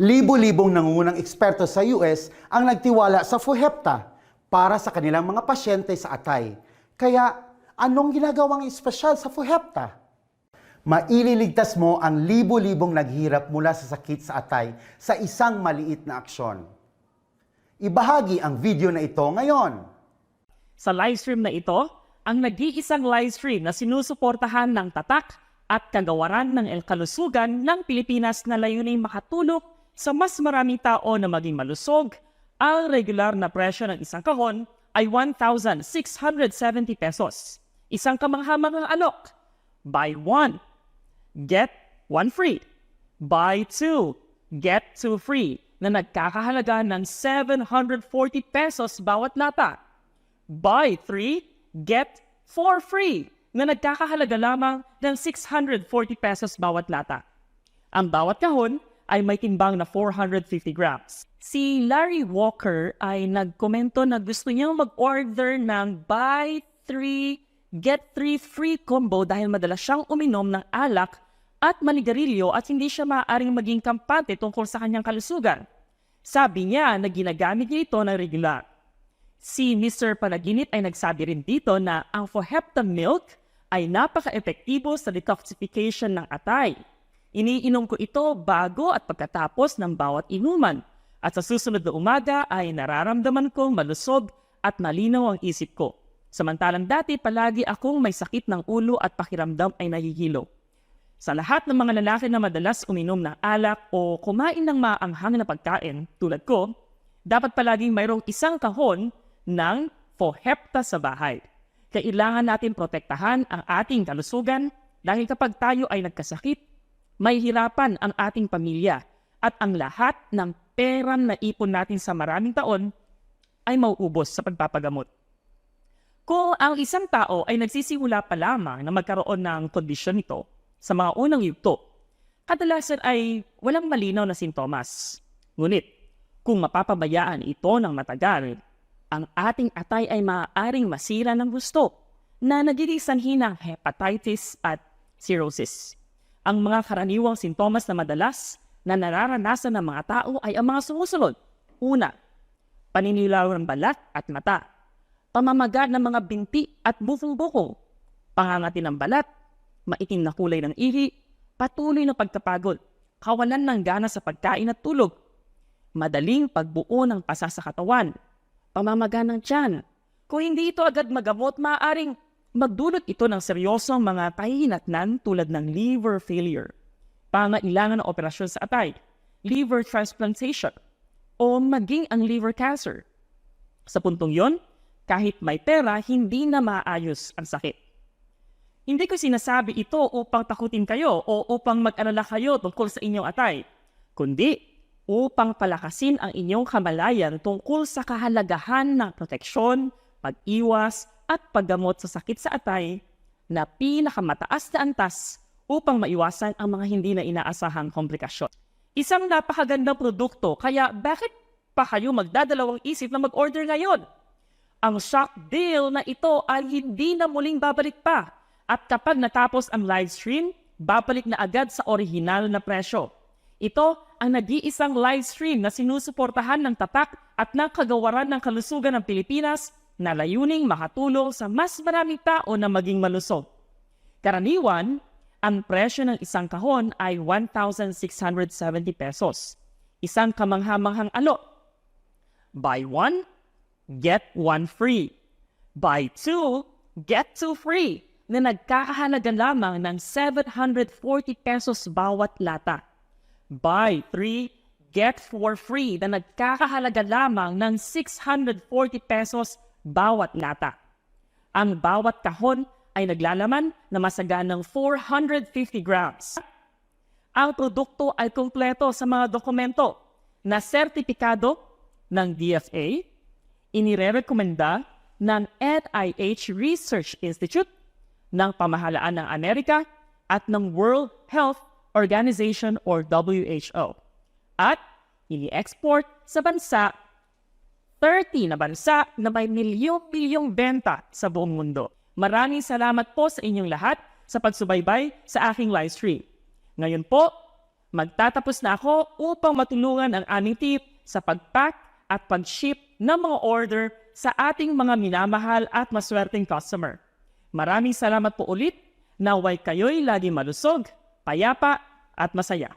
Libo-libong nangungunang eksperto sa US ang nagtiwala sa FOHEPTA para sa kanilang mga pasyente sa atay. Kaya, anong ginagawang espesyal sa FOHEPTA? Maililigtas mo ang libo-libong naghirap mula sa sakit sa atay sa isang maliit na aksyon. Ibahagi ang video na ito ngayon. Sa livestream na ito, ang nag-iisang livestream na sinusuportahan ng tatak at kagawaran ng El Kalusugan ng Pilipinas na layunin makatulong sa mas maraming tao na maging malusog, ang regular na presyo ng isang kahon ay 1,670 pesos. Isang kamanghamangang alok. Buy one, get one free. Buy two, get two free na nagkakahalaga ng 740 pesos bawat lata. Buy three, get four free na nagkakahalaga lamang ng 640 pesos bawat lata. Ang bawat kahon ay may timbang na 450 grams. Si Larry Walker ay nagkomento na gusto niyang mag-order ng buy 3, get 3 free combo dahil madalas siyang uminom ng alak at manigarilyo at hindi siya maaaring maging kampante tungkol sa kanyang kalusugan. Sabi niya na ginagamit niya ito ng regular. Si Mr. Panaginit ay nagsabi rin dito na ang Fohepta milk ay napaka-epektibo sa detoxification ng atay. Iniinom ko ito bago at pagkatapos ng bawat inuman. At sa susunod na umaga ay nararamdaman kong malusog at malinaw ang isip ko. Samantalang dati palagi akong may sakit ng ulo at pakiramdam ay nahihilo. Sa lahat ng mga lalaki na madalas uminom ng alak o kumain ng maanghang na pagkain tulad ko, dapat palaging mayroong isang kahon ng Fohepta sa bahay. Kailangan natin protektahan ang ating kalusugan dahil kapag tayo ay nagkasakit, may hirapan ang ating pamilya at ang lahat ng pera na ipon natin sa maraming taon ay mauubos sa pagpapagamot. Kung ang isang tao ay nagsisimula pa lamang na magkaroon ng kondisyon nito sa mga unang yugto, kadalasan ay walang malinaw na sintomas. Ngunit, kung mapapabayaan ito ng matagal, ang ating atay ay maaaring masira ng gusto na nagiging sanhi ng hepatitis at cirrhosis. Ang mga karaniwang sintomas na madalas na nararanasan ng mga tao ay ang mga sumusunod. Una, paninilaw ng balat at mata, pamamaga ng mga binti at bukong-bukong, pangangati ng balat, maitim na kulay ng ihi, patuloy na pagkapagod, kawalan ng gana sa pagkain at tulog, madaling pagbuo ng pasa sa katawan, pamamaga ng tiyan. Kung hindi ito agad magamot, maaaring magdulot ito ng seryosong mga kahihinatnan tulad ng liver failure, pangailangan ng operasyon sa atay, liver transplantation, o maging ang liver cancer. Sa puntong yon, kahit may pera, hindi na maayos ang sakit. Hindi ko sinasabi ito upang takutin kayo o upang mag-alala kayo tungkol sa inyong atay, kundi upang palakasin ang inyong kamalayan tungkol sa kahalagahan ng proteksyon, pag-iwas, at paggamot sa sakit sa atay na pinakamataas na antas upang maiwasan ang mga hindi na inaasahang komplikasyon. Isang napakagandang produkto, kaya bakit pa kayo magdadalawang isip na mag-order ngayon? Ang shock deal na ito ay hindi na muling babalik pa at kapag natapos ang live stream, babalik na agad sa orihinal na presyo. Ito ang nag-iisang live stream na sinusuportahan ng tatak at ng kagawaran ng kalusugan ng Pilipinas na layuning makatulong sa mas maraming tao na maging malusog. Karaniwan, ang presyo ng isang kahon ay 1,670 pesos. Isang kamanghamanghang alo. Buy one, get one free. Buy two, get two free na nagkakahalaga lamang ng 740 pesos bawat lata. Buy three, get four free na nagkakahalaga lamang ng 640 pesos bawat lata. Ang bawat kahon ay naglalaman na masaganang 450 grams. Ang produkto ay kumpleto sa mga dokumento na sertipikado ng DFA, inirerekomenda ng NIH Research Institute, ng Pamahalaan ng Amerika at ng World Health Organization or WHO. At ini-export sa bansa 30 na bansa na may milyong-milyong benta sa buong mundo. Maraming salamat po sa inyong lahat sa pagsubaybay sa aking live stream. Ngayon po, Magtatapos na ako upang matulungan ang aming tip sa pag-pack at pag-ship ng mga order sa ating mga minamahal at maswerteng customer. Maraming salamat po ulit. Naway kayo'y lagi malusog, payapa at masaya.